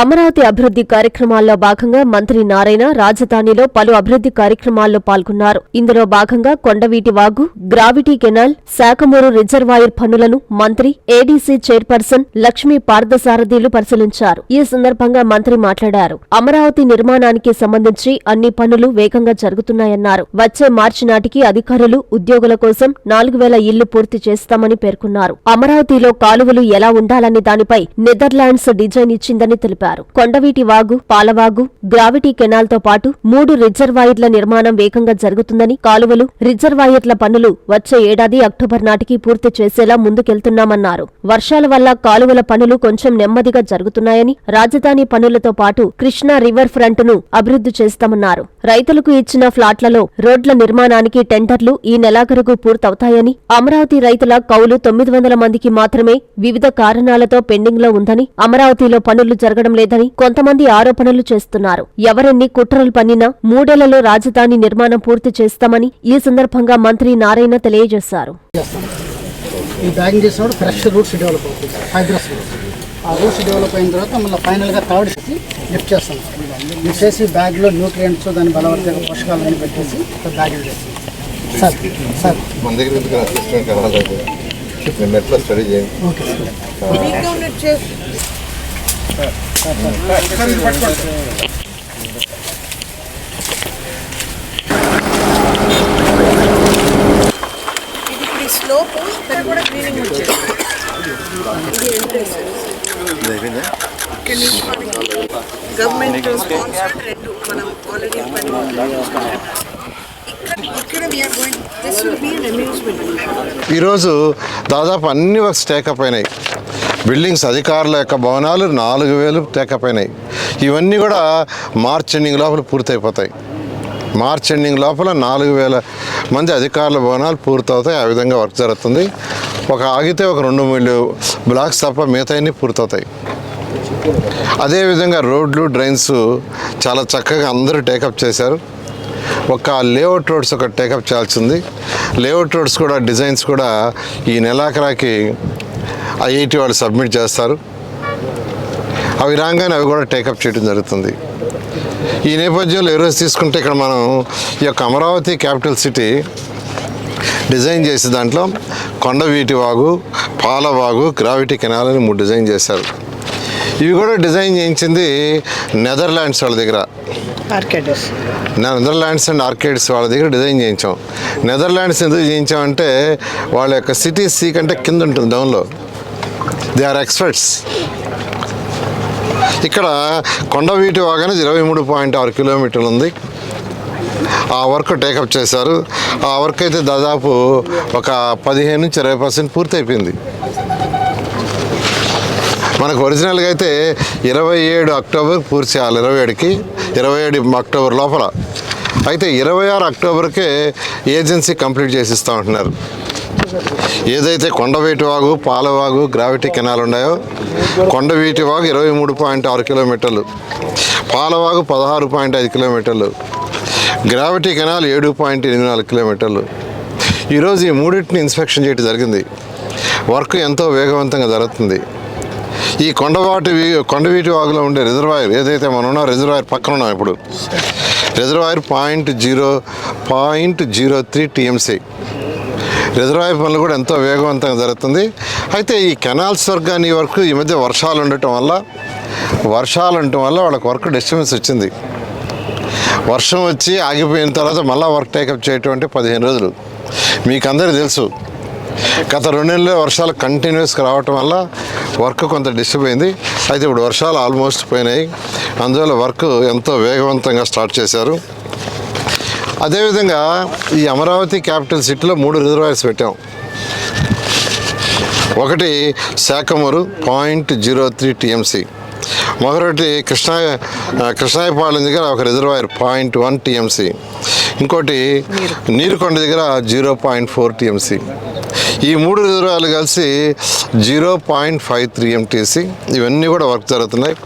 అమరావతి అభివృద్ధి కార్యక్రమాల్లో భాగంగా మంత్రి నారాయణ రాజధానిలో పలు అభివృద్ధి కార్యక్రమాల్లో పాల్గొన్నారు. ఇందులో భాగంగా Kondaveeti Vagu gravity canal Sakhamuru reservoir పనులను మంత్రి ఏడీసీ చైర్పర్సన్ లక్ష్మీ పార్థసారథిలు పరిశీలించారు. ఈ సందర్భంగా మంత్రి మాట్లాడారు. అమరావతి నిర్మాణానికి సంబంధించి అన్ని పనులు వేగంగా జరుగుతున్నాయన్నారు. వచ్చే మార్చి నాటికి అధికారులు ఉద్యోగుల కోసం నాలుగు వేల ఇళ్ళు పూర్తి చేస్తామని పేర్కొన్నారు. అమరావతిలో కాలువలు ఎలా ఉండాలనే దానిపై నెదర్లాండ్స్ డిజైన్ ఇచ్చిందని తెలిపారు. కొండవీటి వాగు పాలవాగు గ్రావిటీ కెనాల్తో పాటు మూడు రిజర్వాయర్ల నిర్మాణం వేగంగా జరుగుతుందని కాలువలు రిజర్వాయర్ల పనులు వచ్చే ఏడాది అక్టోబర్ నాటికి పూర్తి చేసేలా ముందుకెళ్తున్నామన్నారు. వర్షాల వల్ల కాలువల పనులు కొంచెం నెమ్మదిగా జరుగుతున్నాయని రాజధాని పనులతో పాటు కృష్ణా రివర్ ఫ్రంట్ను అభివృద్ధి చేస్తామన్నారు. రైతులకు ఇచ్చిన ఫ్లాట్లలో రోడ్ల నిర్మాణానికి టెండర్లు ఈ నెలాఖరుకు పూర్తవుతాయని అమరావతి రైతుల కౌలు తొమ్మిది వందల మందికి మాత్రమే వివిధ కారణాలతో పెండింగ్లో ఉందని అమరావతిలో పనులు జరగడం లేదని కొంతమంది ఆరోపణలు చేస్తున్నారు. ఎవరెన్ని కుట్రలు పన్నినా మూడేళ్ళలో రాజధాని నిర్మాణం పూర్తి చేస్తామని ఈ సందర్భంగా మంత్రి నారాయణ తెలియజేశారు. ఈ బ్యాగింగ్ చేసినప్పుడు ఫ్రెష్ రూట్స్ డెవలప్ అవుతుంది. ఫైబ్రస్ రూట్స్ ఆ రూట్స్ డెవలప్ అయిన తర్వాత మళ్ళీ ఫైనల్గా థర్డ్ చేసి లిఫ్ట్ చేస్తాం. లిఫ్ట్ చేసి బ్యాగ్లో న్యూట్రియంట్స్ దాని బలవర్తక పోషకాలన్నీ పెట్టేసి బ్యాగింగ్ చేస్తాం. Sir sir. మన దగ్గర ఎందుకు అసిస్టెంట్ కనాలి నేను నెట్లో స్టడీ చేయండి. ఓకే సార్ ఇది ఈ ఇక్కడ కూడా క్లీనింగ్ వచ్చేది ఇది గవర్నమెంట్ స్పాన్సర్డ్ రెండు మనం ఆల్రెడీ పని ఈరోజు దాదాపు అన్ని వర్క్స్ టేకప్ అయినాయి. బిల్డింగ్స్ అధికారుల యొక్క భవనాలు నాలుగు వేలు టేకప్ అయినాయి ఇవన్నీ కూడా మార్చ్ ఎండింగ్ లోపల పూర్తయిపోతాయి. మార్చ్ ఎండింగ్ లోపల నాలుగు వేల మంది అధికారుల భవనాలు పూర్తవుతాయి. ఆ విధంగా వర్క్ జరుగుతుంది. ఒక ఆగితే ఒక రెండు మూడు బ్లాక్స్ తప్ప మిగతాయన్నీ పూర్తవుతాయి. అదేవిధంగా రోడ్లు డ్రైన్స్ చాలా చక్కగా అందరూ టేకప్ చేశారు. ఒక లేఅవుట్ రోడ్స్ ఒక టేకప్ చేయాల్సింది లేఅవుట్ రోడ్స్ కూడా డిజైన్స్ కూడా ఈ నెలాఖరాకి ఐఐటి వాళ్ళు సబ్మిట్ చేస్తారు. అవి రాగానే అవి కూడా టేకప్ చేయడం జరుగుతుంది. ఈ నేపథ్యంలో ఈరోజు తీసుకుంటే ఇక్కడ మనం ఈ యొక్క అమరావతి క్యాపిటల్ సిటీ డిజైన్ చేసే దాంట్లో కొండవీటి వాగు పాలవాగు గ్రావిటీ కెనాల్ అని మూడు డిజైన్ చేశారు. ఇవి కూడా డిజైన్ చేయించింది నెదర్లాండ్స్ వాళ్ళ దగ్గర. నెదర్లాండ్స్ అండ్ ఆర్కేడ్స్ వాళ్ళ దగ్గర డిజైన్ చేయించాం. నెదర్లాండ్స్ ఎందుకు చేయించామంటే వాళ్ళ యొక్క సిటీ సీ కంటే కింద ఉంటుంది డౌన్లో దే ఆర్ ఎక్స్పర్ట్స్ ఇక్కడ కొండవీటి వాగన ఇరవై మూడు పాయింట్ ఆరు కిలోమీటర్లు ఉంది. ఆ వర్క్ టేకప్ చేశారు. ఆ వర్క్ అయితే దాదాపు ఒక పదిహేను నుంచి ఇరవై పర్సెంట్ పూర్తయిపోయింది. మనకు ఒరిజినల్గా అయితే ఇరవై ఏడు అక్టోబర్ పూర్తి చేయాలి ఇరవై ఏడుకి. ఇరవై ఏడు అక్టోబర్ లోపల. అయితే ఇరవై ఆరు అక్టోబర్కే ఏజెన్సీ కంప్లీట్ చేసిస్తూ ఉంటున్నారు. ఏదైతే కొండవీటి వాగు పాలవాగు గ్రావిటీ కెనాల్ ఉన్నాయో కొండవీటి వాగు ఇరవై మూడు పాయింట్ ఆరు కిలోమీటర్లు. పాలవాగు పదహారు పాయింట్ ఐదు కిలోమీటర్లు. గ్రావిటీ కెనాల్ ఏడు పాయింట్ ఎనిమిది నాలుగు కిలోమీటర్లు. ఈరోజు ఈ మూడింటిని ఇన్స్పెక్షన్ చేయడం జరిగింది. వర్క్ ఎంతో వేగవంతంగా జరుగుతుంది. ఈ కొండవాటి కొండవీటి వాగులో ఉండే రిజర్వాయర్ ఏదైతే మనం ఉన్నాం రిజర్వాయర్ పక్కన ఉన్నాం ఇప్పుడు. Reservoir point zero point zero three TMC. Reservoir పనులు కూడా ఎంతో వేగవంతంగా జరుగుతుంది. అయితే ఈ కెనాల్స్ వర్క్ కానీ ఈ వర్క్ ఈ మధ్య వర్షాలు ఉండటం వల్ల వర్షాలు ఉండటం వల్ల వాళ్ళకి వర్క్ డిస్టర్బెన్స్ వచ్చింది. వర్షం వచ్చి ఆగిపోయిన తర్వాత మళ్ళీ వర్క్ టేకప్ చేయటం అంటే పదిహేను రోజులు. మీకు అందరికీ తెలుసు గత రెండు నెలలు వర్షాలు కంటిన్యూస్గా రావటం వల్ల వర్క్ కొంత డిస్టర్బ్ అయింది. అయితే ఇప్పుడు వర్షాలు ఆల్మోస్ట్ పోయినాయి. అందువల్ల వర్క్ ఎంతో వేగవంతంగా స్టార్ట్ చేశారు. అదేవిధంగా ఈ అమరావతి క్యాపిటల్ సిటీలో మూడు రిజర్వాయర్స్ పెట్టాం. ఒకటి Shakhamuru point zero three TMC. మరొకటి కృష్ణా కృష్ణాయపాలెం దగ్గర ఒక రిజర్వాయర్ పాయింట్ వన్ టీఎంసీ. ఇంకోటి నీరుకొండ దగ్గర జీరో పాయింట్ ఫోర్ టీఎంసీ. ఈ మూడు రిజర్వాయర్లు కలిసి జీరో పాయింట్ ఫైవ్ త్రీ ఎంటీసీ. ఇవన్నీ కూడా వర్క్ జరుగుతున్నాయి.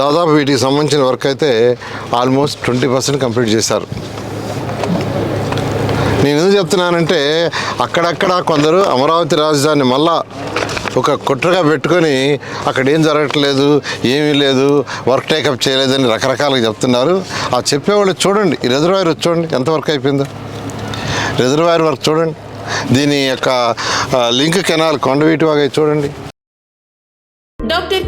దాదాపు వీటికి సంబంధించిన వర్క్ అయితే ఆల్మోస్ట్ ట్వంటీ పర్సెంట్ కంప్లీట్ చేశారు. నేను ఎందుకు చెప్తున్నానంటే అక్కడక్కడ కొందరు అమరావతి రాజధాని మళ్ళా ఒక కుట్రగా పెట్టుకొని అక్కడ ఏం జరగట్లేదు ఏమీ లేదు వర్క్ టేకప్ చేయలేదని రకరకాలుగా చెప్తున్నారు. ఆ చెప్పేవాళ్ళు చూడండి ఈ రిజర్వాయర్ చూడండి ఎంత వర్క్ అయిపోయిందో. రిజర్వాయర్ వర్క్ చూడండి దీని యొక్క లింక్ కెనాల్ కొండవీటి వాగా చూడండి. డాక్టర్